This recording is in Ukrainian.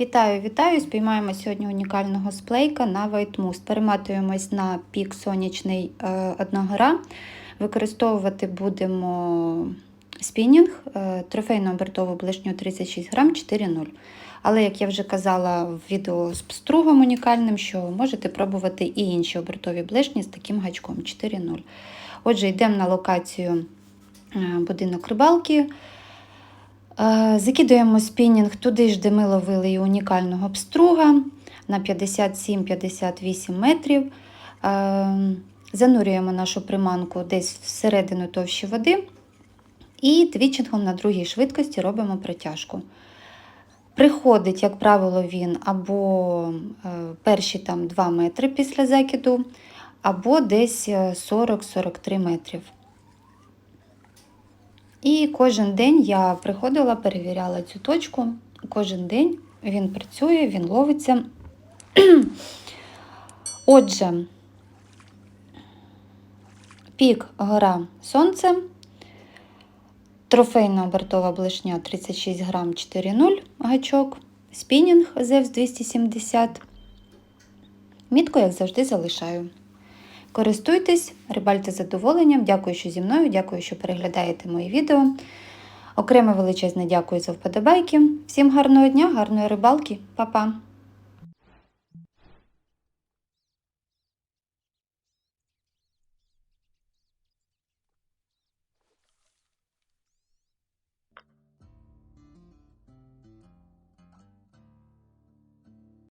Вітаю, вітаю! Спіймаємо сьогодні унікального сплейка на White Перематуємось на пік сонячний е, одна гора. Використовувати будемо спінінг, е, трофейну обертову блишню 36 грам 4,0. Але, як я вже казала в відео з пстругом унікальним, що можете пробувати і інші обертові блишні з таким гачком 4,0. Отже, йдемо на локацію е, будинок рибалки. Е, Закидуємо спінінг туди ж, де ми ловили і унікального пструга на 57-58 метрів. Е, Занурюємо нашу приманку десь всередину товщі води і твічингом на другій швидкості робимо притяжку. Приходить, як правило, він або е, перші там 2 метри після закиду, або десь 40-43 метрів. І кожен день я приходила, перевіряла цю точку. Кожен день він працює, він ловиться. Отже, пік гора сонце, трофейна обертова блишня 36 грам 4,0 гачок, спінінг Зевс 270. Мітку, як завжди, залишаю. Користуйтесь, рибальте задоволенням. Дякую, що зі мною, дякую, що переглядаєте мої відео. Окреме величезне дякую за вподобайки. Всім гарного дня, гарної рибалки, Па-па!